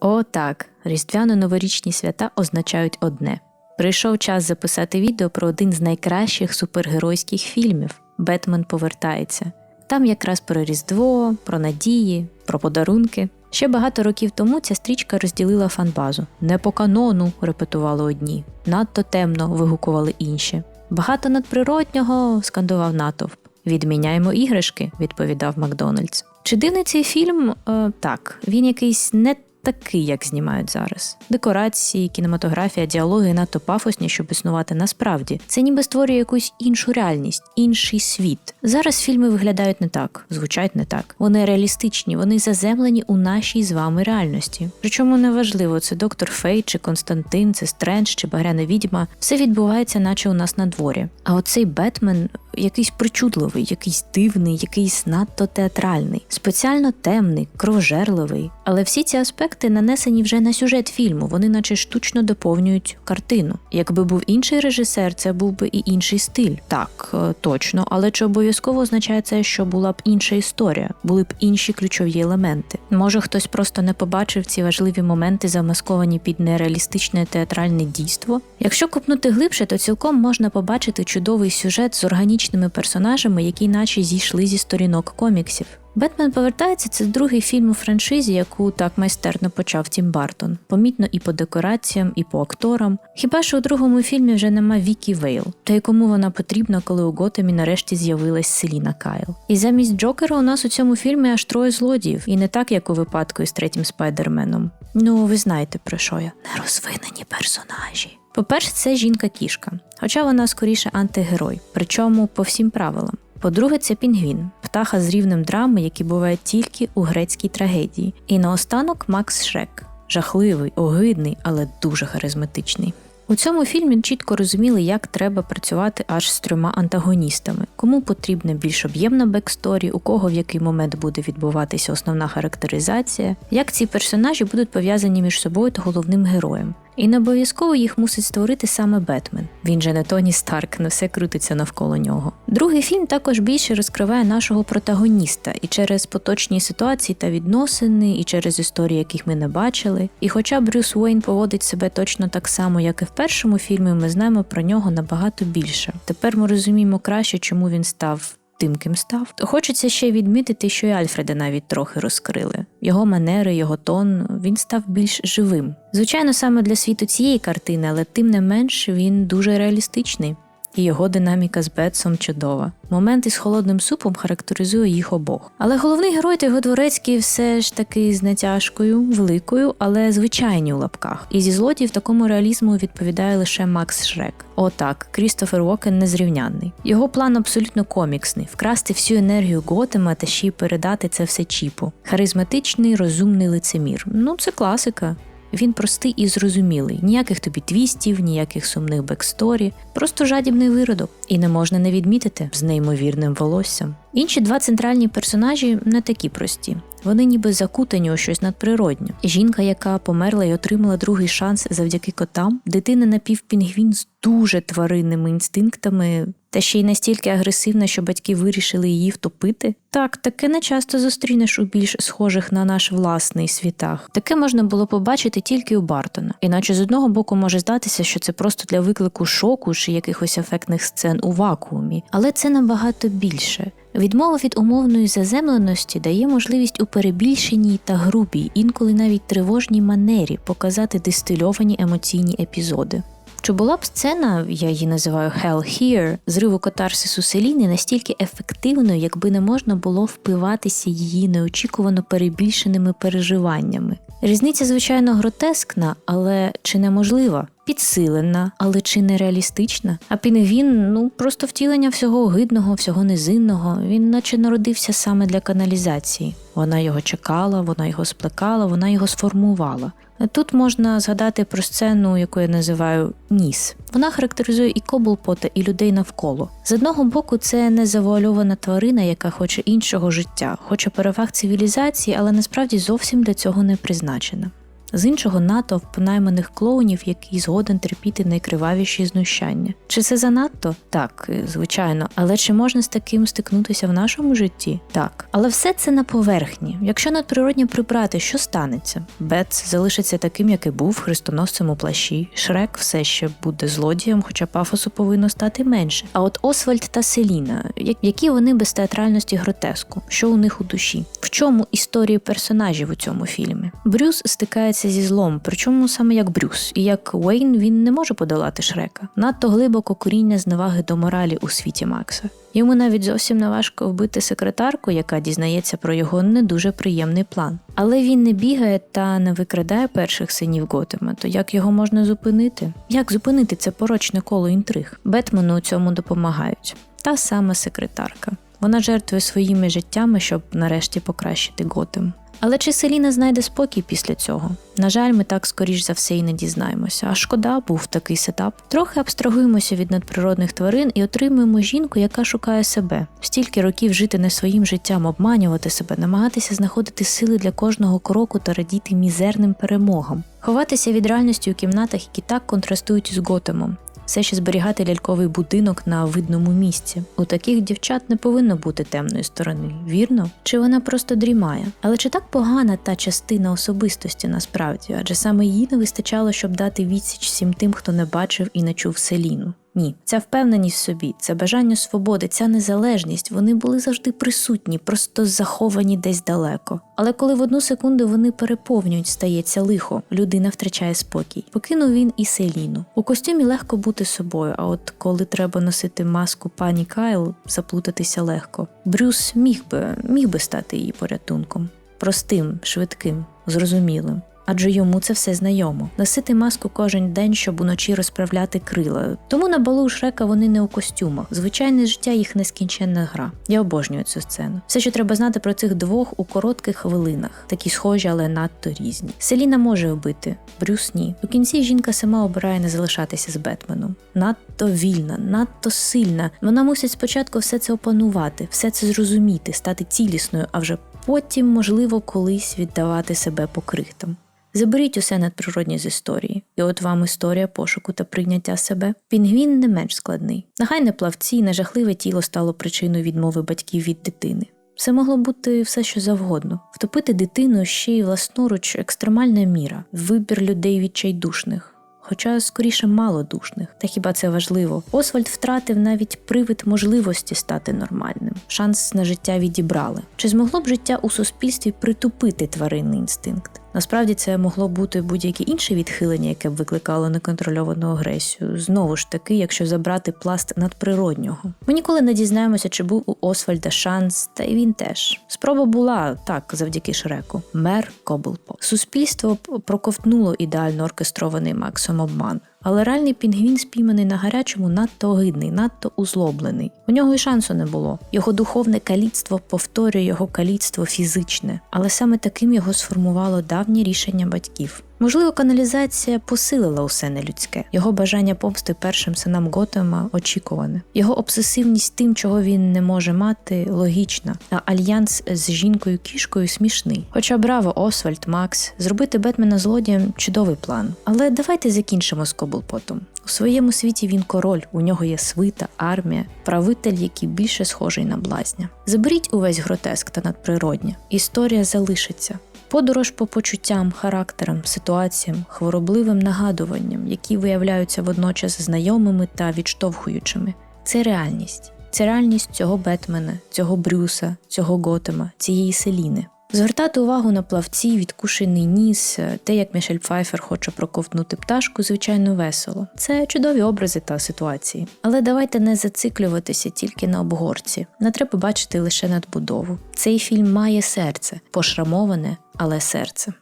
О, так, різдвяно-новорічні свята означають одне. Прийшов час записати відео про один з найкращих супергеройських фільмів Бетмен повертається. Там якраз про Різдво, про надії, про подарунки. Ще багато років тому ця стрічка розділила фанбазу. Не по канону, репетували одні, надто темно вигукували інші. Багато надприроднього скандував натовп. Відміняємо іграшки, відповідав Макдональдс. Чи дивний цей фільм? Е, так, він якийсь не такий, як знімають зараз. Декорації, кінематографія, діалоги надто пафосні, щоб існувати насправді. Це ніби створює якусь іншу реальність, інший світ. Зараз фільми виглядають не так, звучать не так. Вони реалістичні, вони заземлені у нашій з вами реальності. Причому неважливо, це доктор Фей, чи Константин, це Стрендж, чи Багряна відьма. Все відбувається, наче у нас на дворі. А оцей Бетмен якийсь причудливий, якийсь дивний, якийсь надто театральний, спеціально темний, кровожерливий. Але всі ці аспекти нанесені вже на сюжет фільму, вони наче штучно доповнюють картину. Якби був інший режисер, це був би і інший стиль. Так, е, точно, але чи обов'язково означає це, що була б інша історія, були б інші ключові елементи. Може, хтось просто не побачив ці важливі моменти, замасковані під нереалістичне театральне дійство. Якщо копнути глибше, то цілком можна побачити чудовий сюжет з органічними персонажами, які наче зійшли зі сторінок коміксів. Бетмен повертається це другий фільм у франшизі, яку так майстерно почав Тім Бартон. Помітно і по декораціям, і по акторам. Хіба що у другому фільмі вже нема Вікі Вейл, та й кому вона потрібна, коли у Готемі нарешті з'явилась Селіна Кайл. І замість Джокера у нас у цьому фільмі аж троє злодіїв, і не так, як у випадку із третім спайдерменом. Ну, ви знаєте про що я нерозвинені персонажі. По-перше, це жінка-кішка, хоча вона скоріше антигерой, причому по всім правилам. По-друге, це пінгвін, птаха з рівнем драми, який буває тільки у грецькій трагедії. І наостанок Макс Шрек жахливий, огидний, але дуже харизматичний. У цьому фільмі чітко розуміли, як треба працювати аж з трьома антагоністами, кому потрібна більш об'ємна бексторі, у кого в який момент буде відбуватися основна характеризація, як ці персонажі будуть пов'язані між собою та головним героєм. І не обов'язково їх мусить створити саме Бетмен. Він же не Тоні Старк, не все крутиться навколо нього. Другий фільм також більше розкриває нашого протагоніста і через поточні ситуації та відносини, і через історії, яких ми не бачили. І хоча Брюс Уейн поводить себе точно так само, як і в першому фільмі, ми знаємо про нього набагато більше. Тепер ми розуміємо краще, чому він став тим, ким став. Хочеться ще відмітити, що і Альфреда навіть трохи розкрили. Його манери, його тон він став більш живим. Звичайно, саме для світу цієї картини, але тим не менш він дуже реалістичний. І його динаміка з Бетсом чудова. Момент із холодним супом характеризує їх обох. Але головний герой та його дворецький все ж таки з натяжкою, великою, але звичайні у лапках. І зі злодіїв такому реалізму відповідає лише Макс Шрек. Отак, Крістофер Уокен незрівнянний. Його план абсолютно коміксний: вкрасти всю енергію Готема та ще й передати це все чіпу. Харизматичний, розумний лицемір. Ну, це класика. Він простий і зрозумілий, ніяких тобі твістів, ніяких сумних бексторі, просто жадібний виродок, і не можна не відмітити з неймовірним волоссям. Інші два центральні персонажі не такі прості. Вони ніби закутані у щось надприроднє. Жінка, яка померла і отримала другий шанс завдяки котам, дитина напівпінгвін з дуже тваринними інстинктами, та ще й настільки агресивна, що батьки вирішили її втопити. Так, таке не часто зустрінеш у більш схожих на наш власний світах. Таке можна було побачити тільки у Бартона. Іначе з одного боку може здатися, що це просто для виклику шоку чи якихось ефектних сцен у вакуумі, але це набагато більше. Відмова від умовної заземленості дає можливість у перебільшеній та грубій, інколи навіть тривожній манері показати дистильовані емоційні епізоди. Чи була б сцена, я її називаю Hell Here, зриву катарсису Селіни настільки ефективною, якби не можна було впиватися її неочікувано перебільшеними переживаннями? Різниця, звичайно, гротескна, але чи неможлива? Підсилена, але чи не реалістична? А Пінгвін ну просто втілення всього огидного, всього незинного. Він наче народився саме для каналізації. Вона його чекала, вона його сплекала, вона його сформувала. Тут можна згадати про сцену, яку я називаю ніс. Вона характеризує і Коблпота, і людей навколо. З одного боку, це незавуальована тварина, яка хоче іншого життя, хоче переваг цивілізації, але насправді зовсім для цього не призначена. З іншого натовп найманих клоунів, який згоден терпіти найкривавіші знущання. Чи це занадто? Так, е, звичайно, але чи можна з таким стикнутися в нашому житті? Так. Але все це на поверхні. Якщо надприроднє прибрати, що станеться? Бетс залишиться таким, як і був хрестоносцем у плащі. Шрек все ще буде злодієм, хоча пафосу повинно стати менше. А от Освальд та Селіна, які вони без театральності гротеску, що у них у душі? В чому історії персонажів у цьому фільмі? Брюс стикається зі злом, причому саме як Брюс, і як Уейн він не може подолати Шрека. Надто глибоко коріння зневаги до моралі у світі Макса. Йому навіть зовсім не важко вбити секретарку, яка дізнається про його не дуже приємний план. Але він не бігає та не викрадає перших синів Готема. То як його можна зупинити? Як зупинити це порочне коло інтриг? Бетмену у цьому допомагають. Та сама секретарка. Вона жертвує своїми життями, щоб нарешті покращити Готем. Але чи Селіна знайде спокій після цього? На жаль, ми так скоріш за все і не дізнаємося. А шкода, був такий сетап. Трохи абстрагуємося від надприродних тварин і отримуємо жінку, яка шукає себе. Стільки років жити не своїм життям, обманювати себе, намагатися знаходити сили для кожного кроку та радіти мізерним перемогам, ховатися від реальності у кімнатах, які так контрастують із Готемом. Все ще зберігати ляльковий будинок на видному місці. У таких дівчат не повинно бути темної сторони, вірно? Чи вона просто дрімає? Але чи так погана та частина особистості насправді? Адже саме їй не вистачало, щоб дати відсіч всім тим, хто не бачив і не чув Селіну. Ні, ця впевненість в собі, це бажання свободи, ця незалежність, вони були завжди присутні, просто заховані десь далеко. Але коли в одну секунду вони переповнюють, стається лихо, людина втрачає спокій. Покинув він і Селіну. У костюмі легко бути собою, а от коли треба носити маску пані Кайл, заплутатися легко. Брюс міг би міг би стати її порятунком. Простим, швидким, зрозумілим. Адже йому це все знайомо. Носити маску кожен день, щоб уночі розправляти крила. Тому на балу у Шрека вони не у костюмах. Звичайне життя їх нескінченна гра. Я обожнюю цю сцену. Все, що треба знати про цих двох у коротких хвилинах, такі схожі, але надто різні. Селіна може вбити, Брюс ні. У кінці жінка сама обирає не залишатися з Бетменом. Надто вільна, надто сильна. Вона мусить спочатку все це опанувати, все це зрозуміти, стати цілісною, а вже потім, можливо, колись віддавати себе по крихтам. Заберіть усе надприродні з історії, і от вам історія пошуку та прийняття себе. Пінгвін не менш складний. Нехай не плавці, не жахливе тіло стало причиною відмови батьків від дитини. Це могло бути все, що завгодно. Втопити дитину ще й власноруч екстремальна міра, вибір людей відчайдушних. Хоча скоріше малодушних, та хіба це важливо? Освальд втратив навіть привид можливості стати нормальним. Шанс на життя відібрали. Чи змогло б життя у суспільстві притупити тваринний інстинкт? Насправді це могло бути будь-яке інше відхилення, яке б викликало неконтрольовану агресію. Знову ж таки, якщо забрати пласт надприроднього. Ми ніколи не дізнаємося, чи був у Освальда шанс, та й він теж. Спроба була так, завдяки Шреку. Мер Коблпо. Суспільство проковтнуло ідеально оркестрований Максом обман. Але реальний пінгвін, спійманий на гарячому, надто огидний, надто узлоблений. У нього й шансу не було. Його духовне каліцтво повторює його каліцтво фізичне, але саме таким його сформувало давнє рішення батьків. Можливо, каналізація посилила усе нелюдське. Його бажання помсти першим синам Готема очікуване. Його обсесивність тим, чого він не може мати, логічна. А альянс з жінкою кішкою смішний. Хоча браво, Освальд, Макс, зробити Бетмена злодієм чудовий план. Але давайте закінчимо з Коблпотом. У своєму світі він король, у нього є свита, армія, правитель, який більше схожий на блазня. Заберіть увесь гротеск та надприроднє. Історія залишиться. Подорож по почуттям, характерам, ситуаціям, хворобливим нагадуванням, які виявляються водночас знайомими та відштовхуючими. Це реальність. Це реальність цього Бетмена, цього Брюса, цього Готема, цієї Селіни. Звертати увагу на плавці, відкушений ніс, те, як Мішель Пфайфер хоче проковтнути пташку, звичайно, весело. Це чудові образи та ситуації. Але давайте не зациклюватися тільки на обгорці. Не треба бачити лише надбудову. Цей фільм має серце, пошрамоване, але серце.